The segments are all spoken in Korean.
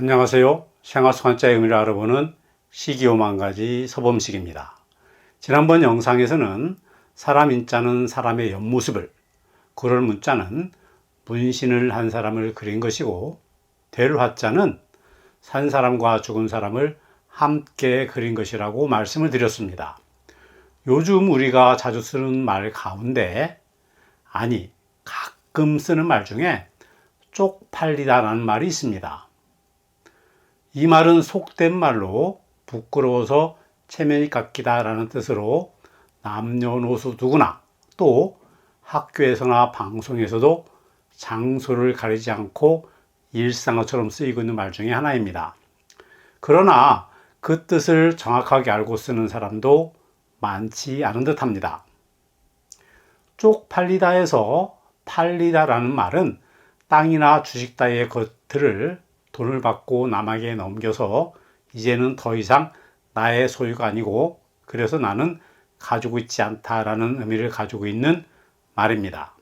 안녕하세요. 생활습관자의 의미를 알아보는 시기오만가지 서범식입니다. 지난번 영상에서는 사람 인자는 사람의 옆모습을, 그럴 문자는 문신을 한 사람을 그린 것이고, 될 화자는 산 사람과 죽은 사람을 함께 그린 것이라고 말씀을 드렸습니다. 요즘 우리가 자주 쓰는 말 가운데, 아니, 가끔 쓰는 말 중에 쪽팔리다라는 말이 있습니다. 이 말은 속된 말로 부끄러워서 체면이 깎이다라는 뜻으로 남녀노소 누구나 또 학교에서나 방송에서도 장소를 가리지 않고 일상어처럼 쓰이고 있는 말 중에 하나입니다. 그러나 그 뜻을 정확하게 알고 쓰는 사람도 많지 않은 듯 합니다. 쪽팔리다에서 팔리다라는 말은 땅이나 주식 따위의 것들을 돈을 받고 남에게 넘겨서 이제는 더 이상 나의 소유가 아니고 그래서 나는 가지고 있지 않다라는 의미를 가지고 있는 말입니다.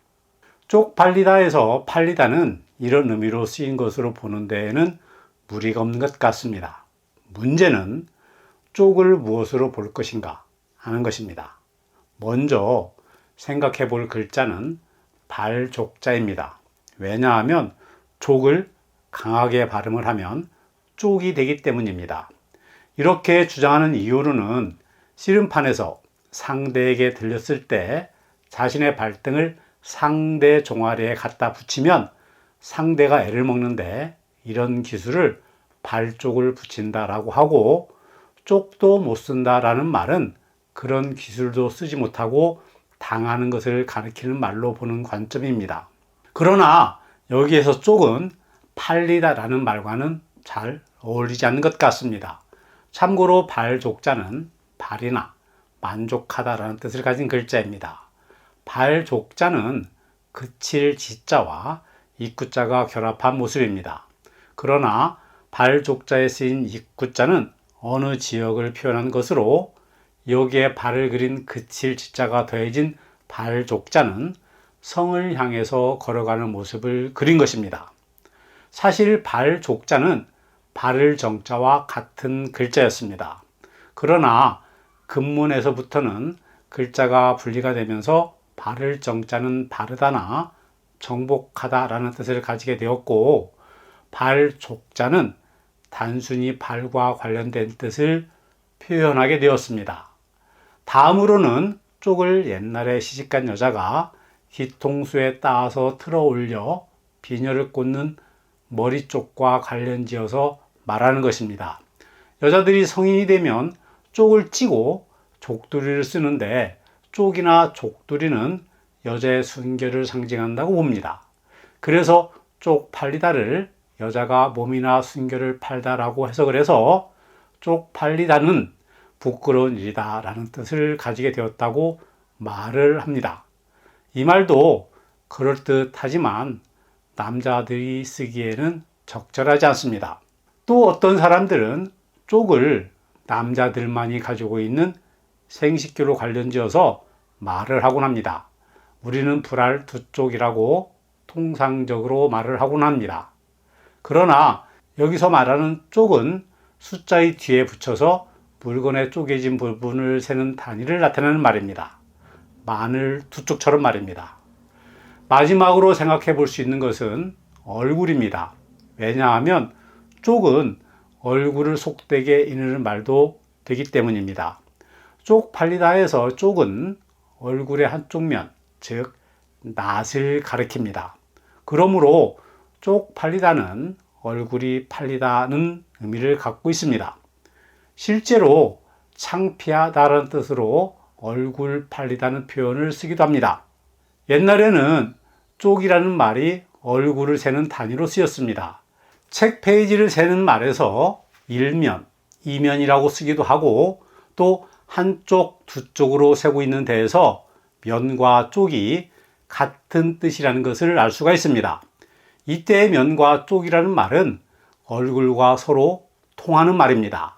쪽팔리다에서 팔리다는 이런 의미로 쓰인 것으로 보는 데에는 무리가 없는 것 같습니다. 문제는 쪽을 무엇으로 볼 것인가 하는 것입니다. 먼저 생각해 볼 글자는 발족자입니다. 왜냐하면 족을 강하게 발음을 하면 쪽이 되기 때문입니다. 이렇게 주장하는 이유로는 씨름판에서 상대에게 들렸을 때 자신의 발등을 상대 종아리에 갖다 붙이면 상대가 애를 먹는데 이런 기술을 발쪽을 붙인다라고 하고 쪽도 못 쓴다라는 말은 그런 기술도 쓰지 못하고 당하는 것을 가리키는 말로 보는 관점입니다. 그러나 여기에서 쪽은 팔리다라는 말과는 잘 어울리지 않는 것 같습니다. 참고로 발족자는 발이나 만족하다라는 뜻을 가진 글자입니다. 발족자는 그칠 지자와 입구자가 결합한 모습입니다. 그러나 발족자에 쓰인 입구자는 어느 지역을 표현한 것으로 여기에 발을 그린 그칠 지자가 더해진 발족자는 성을 향해서 걸어가는 모습을 그린 것입니다. 사실 발 족자는 발을 정자와 같은 글자였습니다. 그러나 근문에서부터는 글자가 분리가 되면서 발을 정자는 바르다나 정복하다라는 뜻을 가지게 되었고 발 족자는 단순히 발과 관련된 뜻을 표현하게 되었습니다. 다음으로는 쪽을 옛날에 시집간 여자가 뒤통수에 따서 틀어 올려 비녀를 꽂는 머리 쪽과 관련 지어서 말하는 것입니다. 여자들이 성인이 되면 쪽을 찌고 족두리를 쓰는데 쪽이나 족두리는 여자의 순결을 상징한다고 봅니다. 그래서 쪽 팔리다를 여자가 몸이나 순결을 팔다라고 해석을 해서 쪽 팔리다는 부끄러운 일이다 라는 뜻을 가지게 되었다고 말을 합니다. 이 말도 그럴듯하지만 남자들이 쓰기에는 적절하지 않습니다. 또 어떤 사람들은 쪽을 남자들만이 가지고 있는 생식기로 관련지어서 말을 하곤 합니다. 우리는 불알 두 쪽이라고 통상적으로 말을 하곤 합니다. 그러나 여기서 말하는 쪽은 숫자의 뒤에 붙여서 물건에 쪼개진 부분을 세는 단위를 나타내는 말입니다. 마늘 두 쪽처럼 말입니다. 마지막으로 생각해 볼 수 있는 것은 얼굴입니다. 왜냐하면 쪽은 얼굴을 속되게 이르는 말도 되기 때문입니다. 쪽팔리다에서 쪽은 얼굴의 한쪽 면, 즉 낯을 가리킵니다. 그러므로 쪽팔리다는 얼굴이 팔리다는 의미를 갖고 있습니다. 실제로 창피하다는 뜻으로 얼굴 팔리다는 표현을 쓰기도 합니다. 옛날에는 쪽이라는 말이 얼굴을 세는 단위로 쓰였습니다. 책 페이지를 세는 말에서 일면, 이면이라고 쓰기도 하고 또 한쪽, 두 쪽으로 세고 있는 데에서 면과 쪽이 같은 뜻이라는 것을 알 수가 있습니다. 이때의 면과 쪽이라는 말은 얼굴과 서로 통하는 말입니다.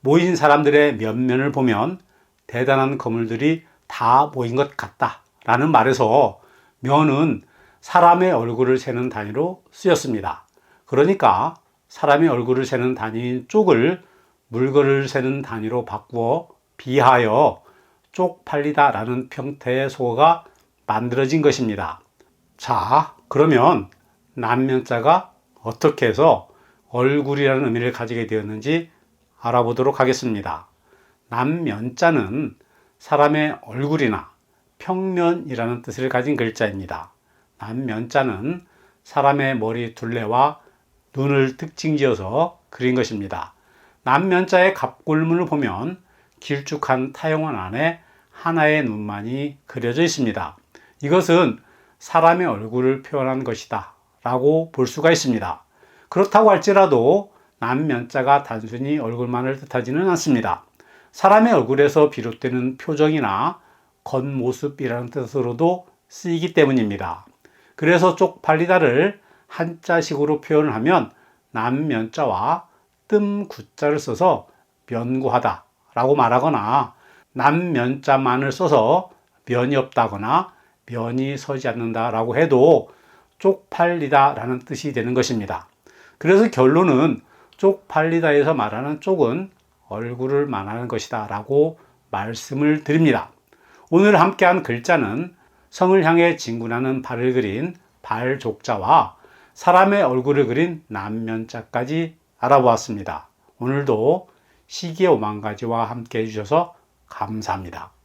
모인 사람들의 면면을 보면 대단한 거물들이 다 모인 것 같다. 라는 말에서 면은 사람의 얼굴을 세는 단위로 쓰였습니다. 그러니까 사람의 얼굴을 세는 단위인 쪽을 물건을 세는 단위로 바꾸어 비하여 쪽팔리다 라는 평태의 소가 만들어진 것입니다. 자, 그러면 남면자가 어떻게 해서 얼굴이라는 의미를 가지게 되었는지 알아보도록 하겠습니다. 남면자는 사람의 얼굴이나 평면이라는 뜻을 가진 글자입니다. 남면자는 사람의 머리 둘레와 눈을 특징지어서 그린 것입니다. 남면자의 갑골문을 보면 길쭉한 타영원 안에 하나의 눈만이 그려져 있습니다. 이것은 사람의 얼굴을 표현한 것이다 라고 볼 수가 있습니다. 그렇다고 할지라도 남면자가 단순히 얼굴만을 뜻하지는 않습니다. 사람의 얼굴에서 비롯되는 표정이나 겉모습이라는 뜻으로도 쓰이기 때문입니다. 그래서 쪽팔리다를 한자식으로 표현을 하면 남면자와 뜸구자를 써서 면구하다 라고 말하거나 남면자만을 써서 면이 없다거나 면이 서지 않는다 라고 해도 쪽팔리다 라는 뜻이 되는 것입니다. 그래서 결론은 쪽팔리다에서 말하는 쪽은 얼굴을 말하는 것이다 라고 말씀을 드립니다. 오늘 함께한 글자는 성을 향해 진군하는 발을 그린 발족자와 사람의 얼굴을 그린 남면자까지 알아보았습니다. 오늘도 시기의 오만 가지와 함께 해주셔서 감사합니다.